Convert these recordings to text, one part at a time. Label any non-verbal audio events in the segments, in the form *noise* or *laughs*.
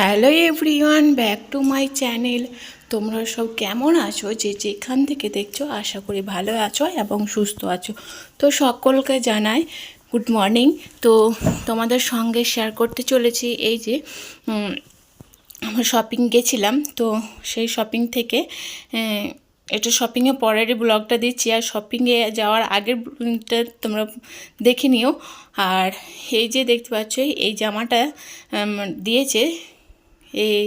Hello everyone back to my channel তোমরা সব কেমন আছো? যে যেখান থেকে দেখছ, আশা করি ভালো আছো এবং সুস্থ আছো। তো সকলকে জানাই গুড মর্নিং তো তোমাদের সঙ্গে শেয়ার করতে চলেছি এই যে আমার শপিং গেছিলাম। তো সেই শপিং থেকে এটা শপিংয়ে পরের ব্লগটা দিচ্ছি। আর শপিংয়ে যাওয়ার আগের তোমরা দেখে নিও। আর এই যে দেখতে পাচ্ছ, এই জামাটা দিয়েছে এই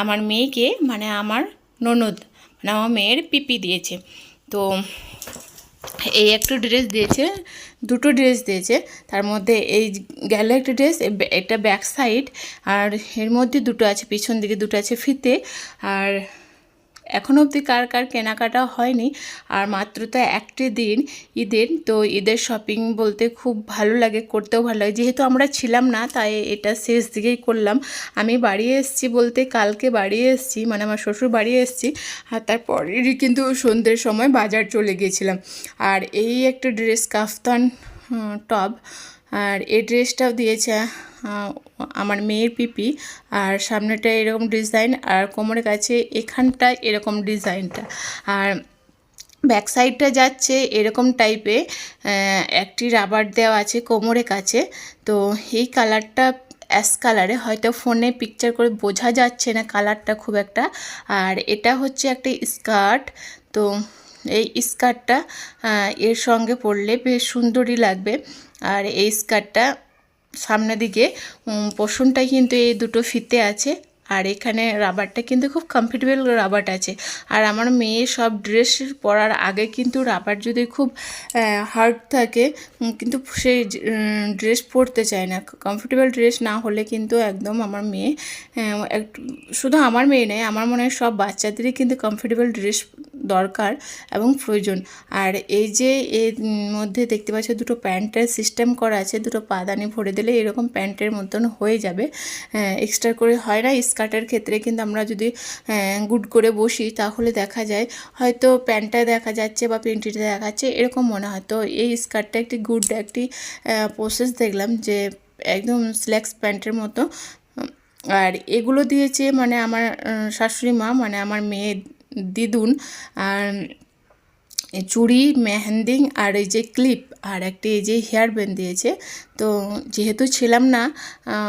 আমার মেয়েকে মানে আমার ননদ মানে আমার মেয়ের পিপি দিয়েছে। তো এই একটা ড্রেস দিয়েছে, দুটো ড্রেস দিয়েছে। তার মধ্যে এই গেল একটা ড্রেস একটা ব্যাক সাইড, আর এর মধ্যে দুটো আছে, পিছন দিকে দুটো আছে ফিতে, আর এখনও অবধি কার কার কেনাকাটা হয়নি, আর মাত্র তো একটি দিন ঈদের, তো ঈদের শপিং বলতে খুব ভালো লাগে, করতেও ভালো লাগে। যেহেতু আমরা ছিলাম না, তাই এটা শেষ দিকেই করলাম। আমি বাড়ি এসেছি বলতে কালকে বাড়ি এসেছি মানে আমার শ্বশুর বাড়ি এসেছি, আর তারপরেরই কিন্তু সন্ধ্যের সময় বাজার চলে গিয়েছিলাম। আর এই একটা ড্রেস কাফতান টপ আর এই ড্রেসটাও দিয়েছে আমার মেয়ের পিপি। আর সামনেটা এরকম ডিজাইন, আর কোমরের কাছে এখানটায় এরকম ডিজাইনটা। আর ব্যাক সাইডটা যাচ্ছে এরকম টাইপে একটি রাবার দেওয়া আছে কোমরের কাছে। তো এই কালারটা অ্যাশ কালারে হয়তো ফোনে পিকচার করে বোঝা যাচ্ছে না কালারটা খুব একটা। আর এটা হচ্ছে একটা স্কার্ট তো এই স্কার্টটা এর সঙ্গে পরলে বেশ সুন্দরই লাগবে। আর এই স্কার্টটা সামনের দিকে পোষণটাই কিন্তু এই দুটো ফিতে আছে। আর এখানে রাবারটা কিন্তু খুব কমফর্টেবল রাবার আছে। আর আমার মেয়ে সব ড্রেস পরার আগে কিন্তু রাবার যদি খুব হার্ড থাকে কিন্তু সেই ড্রেস পরতে চায় না। কমফর্টেবল ড্রেস না হলে কিন্তু একদম আমার মেয়ে শুধু আমার মেয়ে নেই আমার মনে হয় সব বাচ্চাদেরই কিন্তু কমফর্টেবল ড্রেস দরকার এবং প্রয়োজন। আর এই যে এর মধ্যে দেখতে পাচ্ছ দুটো প্যান্টের সিস্টেম করা আছে, দুটো পাদানি ভরে দিলে এরকম প্যান্টের মতন হয়ে যাবে। এক্সট্রা করে হয় না স্কার্টের ক্ষেত্রে কিন্তু আমরা যদি গুড করে বসি, তাহলে দেখা যায় হয়তো প্যান্টটা দেখা যাচ্ছে বা পেন্টিটা দেখা যাচ্ছে, এরকম মনে হয়। তো এই স্কার্টটা একটি গুড, একটি প্রসেস দেখলাম যে একদম স্ল্যাক্স প্যান্টের মতো। আর এগুলো দিয়েছে মানে আমার শাশুড়ি মা মানে আমার মেয়ে দিদুন। আর চুড়ি, মেহেন্দি আর এই যে ক্লিপ আর একটি এই যে হেয়ার ব্যান্ড দিয়েছে। তো যেহেতু ছিলাম না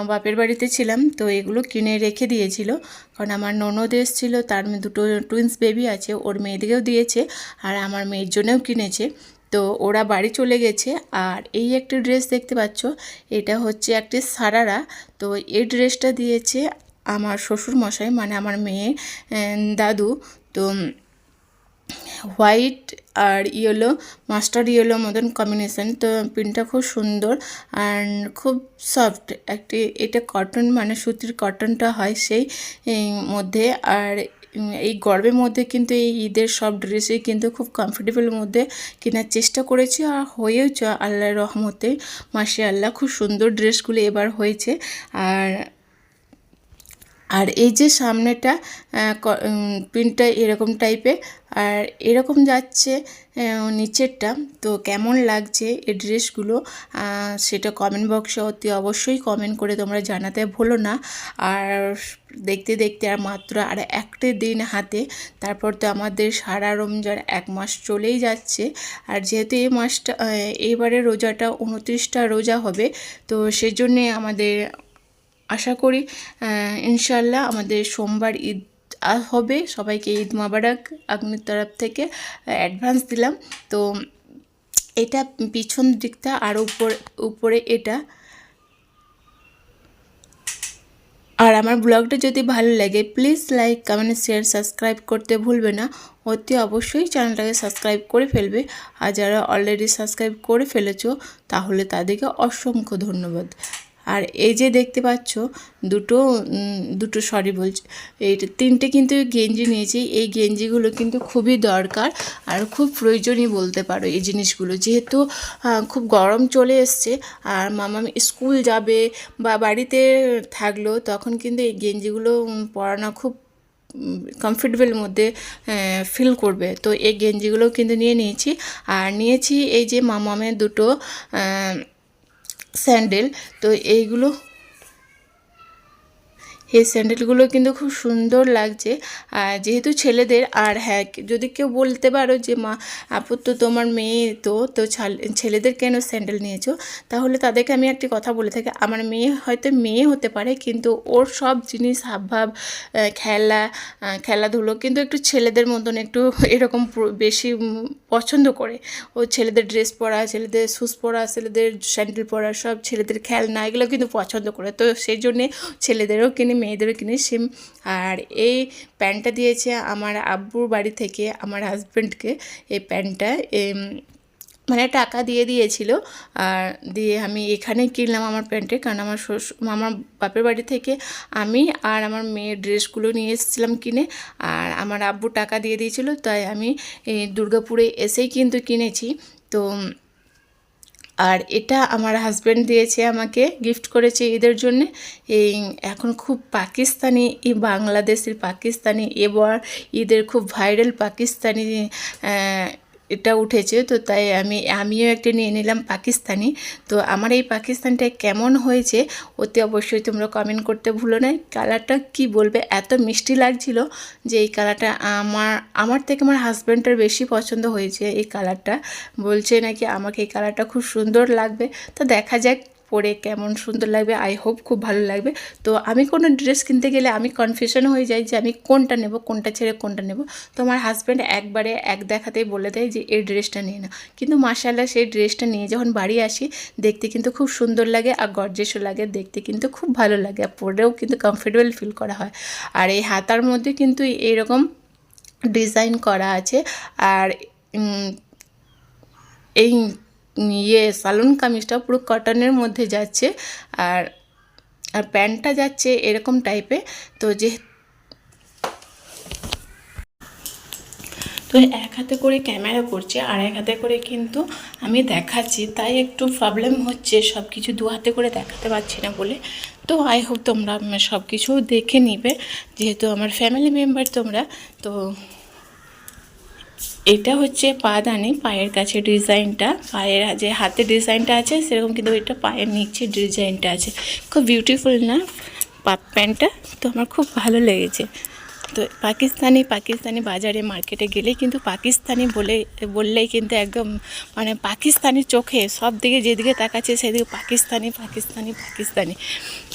বাপের বাড়িতে ছিলাম, তো এগুলো কিনে রেখে দিয়েছিল। কারণ আমার ননদ এসেছিল, তার দুটো টুইন্স বেবি আছে, ওর মেয়েদেরকেও দিয়েছে আর আমার মেয়ের জন্যও কিনেছে। তো ওরা বাড়ি চলে গেছে আর এই একটি ড্রেস দেখতে পাচ্ছ, এটা হচ্ছে একটি সারারা। তো এই ড্রেসটা দিয়েছে আমার শ্বশুর মশাই মানে আমার মেয়ে দাদু। তো হোয়াইট আর ইয়েলো, মাস্টার্ড ইয়েলো মতন কম্বিনেশান তো প্রিন্টটা খুব সুন্দর আর খুব সফট একটি, এটা কটন মানে সুতির কটনটা হয় সেই মধ্যে। আর এই গর্বের মধ্যে কিন্তু এই ঈদের সব ড্রেসই কিন্তু খুব কমফোর্টেবলের মধ্যে কেনার চেষ্টা করেছি। আর হয়েওছে আল্লাহর রহমতে মাসে আল্লাহ খুব সুন্দর ড্রেসগুলো এবার হয়েছে। আর আর এই যে সামনেটা প্রিন্টটা এরকম টাইপের আর এরকম যাচ্ছে নিচেরটা। তো কেমন লাগছে এই ড্রেসগুলো? সেটা কমেন্ট বক্সে অতি অবশ্যই কমেন্ট করে তোমরা জানাতে ভুলো না। আর দেখতে দেখতে আর মাত্র আর একটা দিন হাতে, তারপর তো আমাদের সারা রমজান এক মাস চলেই যাচ্ছে। আর যেহেতু এই মাসটা এইবারে রোজাটা উনত্রিশটা রোজা হবে, তো সেজন্যে আমাদের আশা করি ইনশাল্লাহ আমাদের সোমবার ঈদ আ- হবে। সবাইকে ঈদ মোবারক। আগ্নির তরফ থেকে অ্যাডভান্স দিলাম। তো এটা পিছন দিকটা, আর উপর, উপরে এটা। আর আমার ব্লগটা যদি ভালো লাগে please like comment share subscribe করতে ভুলবে না। অতি অবশ্যই চ্যানেলটাকে সাবস্ক্রাইব করে ফেলবে। আর যারা অলরেডি সাবস্ক্রাইব করে ফেলেছো, তাহলে তাদেরকে অসংখ্য ধন্যবাদ। আর এই যে দেখতে পাচ্ছ, দুটো দুটো সরি বলছি, এই তিনটে কিন্তু গেঞ্জি নিয়েছি। এই গেঞ্জিগুলো কিন্তু খুবই দরকার আর খুব প্রয়োজনই বলতে পারো এই জিনিসগুলো। যেহেতু খুব গরম চলে এসছে, আর মামা স্কুল যাবে বা বাড়িতে থাকল, তখন কিন্তু এই গেঞ্জিগুলো পরানো খুব কমফর্টেবল মধ্যে ফিল করবে। তো এই গেঞ্জিগুলো কিন্তু নিয়ে নিয়েছি। আর নিয়েছি এই যে মামামের দুটো স্যান্ডেল তো এইগুলো এই স্যান্ডেলগুলো কিন্তু খুব সুন্দর লাগছে। আর যেহেতু ছেলেদের, আর হ্যাঁ যদি কেউ বলতে পারো যে, মা, আপু তো তোমার মেয়ে তো তো ছাল- ছেলেদের কেন স্যান্ডেল নিয়েছো? তাহলে তাদেরকে আমি একটি কথা বলে থাকি। আমার মেয়ে হয়তো মেয়ে হতে পারে, কিন্তু ওর সব জিনিস, হাবভাব খেলা খেলাধুলো কিন্তু একটু ছেলেদের মতন, একটু *laughs* এরকম বেশি পছন্দ করে। ও ছেলেদের ড্রেস পরা, ছেলেদের শ্যুজ পরা, ছেলেদের স্যান্ডেল পরা, সব ছেলেদের খেলনা, এগুলো কিন্তু পছন্দ করে। তো সেই জন্যে ছেলেদেরও কিনে মেয়েদেরও কিনে সেম আর এই প্যান্টটা দিয়েছে আমার আব্বুর বাড়ি থেকে, আমার হাজব্যান্ডকে এই প্যান্টটা মানে টাকা দিয়ে দিয়েছিল। আর দিয়ে আমি এখানে কিনলাম আমার প্যান্টে, কারণ আমার শ্বশুর, আমার বাপের বাড়ি থেকে আমি আর আমার মেয়ের ড্রেসগুলো নিয়ে এসেছিলাম কিনে। আর আমার আব্বু টাকা দিয়ে দিয়েছিল, তাই আমি দুর্গাপুরে এসেই কিন্তু কিনেছি। তো আর এটা আমার হাজব্যান্ড দিয়েছে আমাকে গিফট করেছে ঈদের জন্য। এই এখন খুব পাকিস্তানি এই বাংলাদেশের পাকিস্তানি, এবার ঈদের খুব ভাইরাল পাকিস্তানি এটা উঠেছে, তো তাই আমি, আমিও একটা নিয়ে নিলাম পাকিস্তানি। তো আমার এই পাকিস্তানটা কেমন হয়েছে, অতি অবশ্যই তোমরা কমেন্ট করতে ভুলো না। কালারটা কি বলবে? এত মিষ্টি লাগছিল যে এই কালারটা আমার আমার থেকে আমার হাজব্যান্ডটার বেশি পছন্দ হয়েছে এই কালারটা বলছে নাকি আমাকে এই কালারটা খুব সুন্দর লাগবে। তো দেখা যাক পরে কেমন সুন্দর লাগবে আই হোপ খুব ভালো লাগবে। তো আমি কোনো ড্রেস কিনতে গেলে আমি কনফিউশন হয়ে যাই যে আমি কোনটা নেব, কোনটা ছেড়ে কোনটা নেব। তো আমার হাজব্যান্ড একবারে এক দেখাতেই বলে দেয় যে এই ড্রেসটা নিয়ে নাও। কিন্তু মাসাল্লাহ সেই ড্রেসটা নিয়ে যখন বাড়ি আসি, দেখতে কিন্তু খুব সুন্দর লাগে আর গর্জেসও লাগে, দেখতে কিন্তু খুব ভালো লাগে আর পরেও কিন্তু কমফোর্টেবল ফিল করা হয়। আর এই হাতার মধ্যে কিন্তু এইরকম ডিজাইন করা আছে আর এই ইয়ে সালুন কামিজটা পুরো কটনের মধ্যে যাচ্ছে আর আর প্যান্টটা যাচ্ছে এরকম টাইপে তো যে তো এক হাতে করে ক্যামেরা করছে আর এক হাতে করে কিন্তু আমি দেখাচ্ছি, তাই একটু প্রবলেম হচ্ছে। সব কিছু দু হাতে করে দেখাতে পারছি না বলে। তো আই হোপ তোমরা সব কিছু দেখে নিবে। যেহেতু আমার ফ্যামিলি মেম্বার তোমরা, তো এটা হচ্ছে পাদানি, পায়ের কাছে ডিজাইনটা। পায়ের যে হাতে ডিজাইনটা আছে, সেরকম কিন্তু এটা পায়ের নিচে ডিজাইনটা আছে। খুব বিউটিফুল না পাপ প্যান্টটা? তো আমার খুব ভালো লেগেছে। তো পাকিস্তানি পাকিস্তানি বাজারে মার্কেটে গেলে কিন্তু পাকিস্তানি বলে, বললেই কিন্তু একদম মানে পাকিস্তানি চোখে সব দিকে যেদিকে তাকাচ্ছে সেদিকে পাকিস্তানি পাকিস্তানি পাকিস্তানি।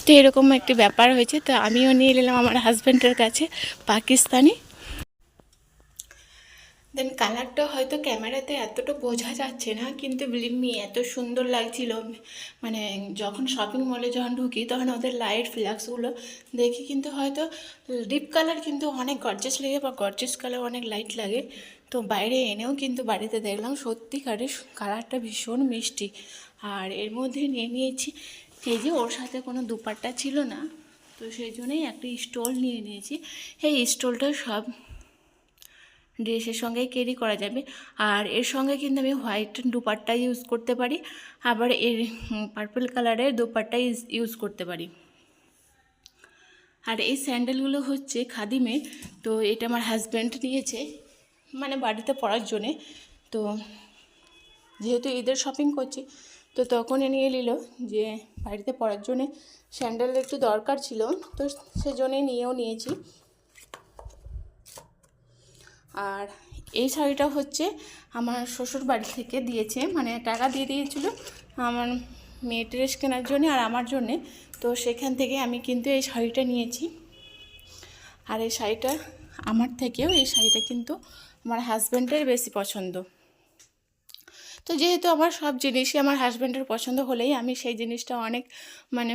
তো এরকম একটি ব্যাপার হয়েছে। তো আমিও নিয়ে নিলাম আমার হাজব্যান্ডের কাছে পাকিস্তানি। দেন কালারটা হয়তো ক্যামেরাতে এতটা বোঝা যাচ্ছে না, কিন্তু বিলিভ মি এত সুন্দর লাগছিল। মানে যখন শপিং মলে যখন ঢুকি, তখন ওদের লাইট ফ্ল্যাক্সগুলো দেখি কিন্তু হয়তো ডিপ কালার কিন্তু অনেক গর্জেস লাগে, বা গর্জেস কালার অনেক লাইট লাগে। তো বাইরে এনেও কিন্তু বাড়িতে দেখলাম সত্যিকারের কালারটা ভীষণ মিষ্টি। আর এর মধ্যে নিয়ে নিয়েছি, এই যে ওর সাথে কোনো দুপাট্টা ছিল না, তো সেই জন্যই একটা স্টল নিয়ে নিয়েছি। এই স্টলটা সব ড্রেসের সঙ্গে ক্যারি করা যাবে। আর এর সঙ্গে কিন্তু আমি হোয়াইট দুপাট্টা ইউজ করতে পারি। আবার এর পার্পল কালারের দুপাট্টা ইউজ করতে পারি। আর এই স্যান্ডেলগুলো হচ্ছে খাদিমে তো এটা আমার হাজব্যান্ড নিয়েছে। মানে বাড়িতে পরার জন্যে। তো যেহেতু ঈদের শপিং করছি, তো তখনই নিয়ে নিল যে বাড়িতে পরার জন্যে। স্যান্ডেল একটু দরকার ছিল, তো সেজন্যই নিয়েও নিয়েছি। আর এই শাড়িটা হচ্ছে আমার শ্বশুর বাড়ি থেকে দিয়েছে মানে টাকা দিয়ে দিয়েছিল আমার মেয়ে ড্রেস কেনার জন্য আর আমার জন্যে। তো সেখান থেকে আমি কিন্তু এই শাড়িটা নিয়েছি। আর এই শাড়িটা আমার থেকেও, এই শাড়িটা কিন্তু আমার হাজব্যান্ডের বেশি পছন্দ। তো যেহেতু আমার সব জিনিসই আমার হাজব্যান্ডের পছন্দ হলেই আমি সেই জিনিসটা অনেক মানে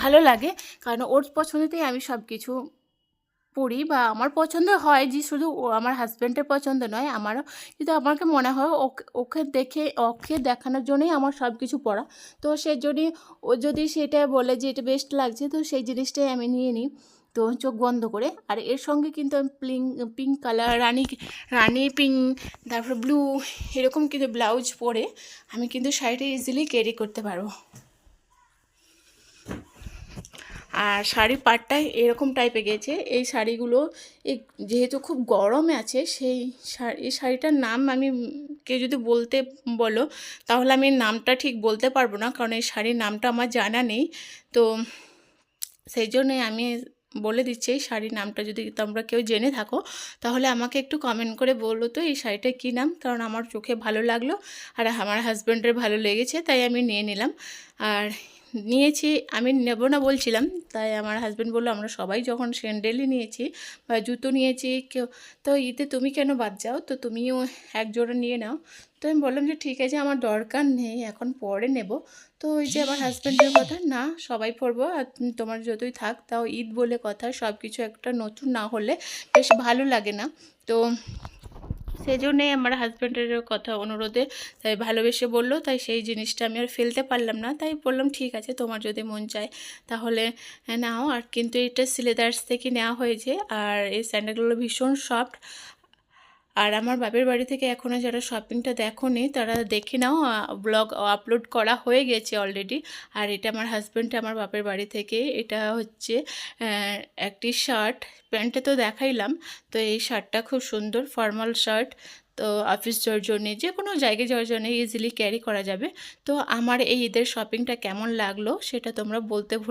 ভালো লাগে, কারণ ওর পছন্দতেই আমি সব কিছু পড়ি বা আমার পছন্দ হয় যে শুধু আমার হাজব্যান্ডের পছন্দ নয়, আমারও। কিন্তু আমাকে মনে হয় ওকে ওকে দেখে, ওকে দেখানোর জন্যই আমার সব কিছু পড়া। তো সেই জন্যই ও যদি সেটা বলে যে এটা বেস্ট লাগছে, তো সেই জিনিসটাই আমি নিয়ে নিই। তো চোখ বন্ধ করে। আর এর সঙ্গে কিন্তু আমি পিঙ্ক পিঙ্ক কালার রানি রানি পিঙ্ক তারপর ব্লু এরকম কিন্তু ব্লাউজ পরে আমি কিন্তু শাড়িটা ইজিলি ক্যারি করতে পারব। আর শাড়ি পাটটা এরকম টাইপে গেছে। এই শাড়িগুলো যেহেতু খুব গরমে আছে, সেই শাড়ি, এই শাড়িটার নাম আমি কেউ যদি বলতে বলো, তাহলে আমি নামটা ঠিক বলতে পারব না, কারণ এই শাড়ির নামটা আমার জানা নেই। তো সেই জন্যে আমি বলে দিচ্ছি, এই শাড়ির নামটা যদি তোমরা কেউ জেনে থাকো, তাহলে আমাকে একটু কমেন্ট করে বলল তো এই শাড়িটা কী নাম, কারণ আমার চোখে ভালো লাগল আর আমার হাজব্যান্ডের ভালো লেগেছে, তাই আমি নিয়ে নিলাম। আর নিয়েছি, আমি নেব না বলছিলাম। তাই আমার হাজব্যান্ড বলল, আমরা সবাই যখন স্যান্ডেলই নিয়েছি বা জুতো নিয়েছি, কেউ তো ঈদে তুমি কেন বাদ যাও? তো তুমিও এক জোড়া নিয়ে নাও। তো আমি বললাম যে, ঠিক আছে, আমার দরকার নেই, এখন পরে নেব। তো ওই যে আমার হাজব্যান্ডের কথা, না, সবাই পরবো, আর তোমার যতই থাক, তাও ঈদ বলে কথা সব কিছু একটা নতুন না হলে বেশ ভালো লাগে না। তো সেই জন্যে আমার হাজব্যান্ডের কথা, অনুরোধে তাই ভালোবেসে বলল, তাই সেই জিনিসটা আমি আর ফেলতে পারলাম না। তাই বললাম, ঠিক আছে, তোমার যদি মন চায় তাহলে নাও। আর কিন্তু এটা সিলেদার্স থেকে নেওয়া হয়েছে, আর এই স্যান্ডেলগুলো ভীষণ সফট আর আমার বাপের বাড়ি থেকে এখনও যারা শপিংটা দেখোনি, তারা দেখে নাও ব্লগ আপলোড করা হয়ে গেছে অলরেডি আর এটা আমার হাজব্যান্ড আমার বাপের বাড়ি থেকে, এটা হচ্ছে একটি শার্ট প্যান্টটা তো দেখাইলাম, তো এই শার্টটা খুব সুন্দর ফর্মাল শার্ট তো অফিস যাওয়ার জন্যে যে কোনো জায়গায় যাওয়ার জন্য ইজিলি ক্যারি করা যাবে। তো আমার এই ঈদের শপিংটা কেমন লাগল, সেটা তোমরা বলতে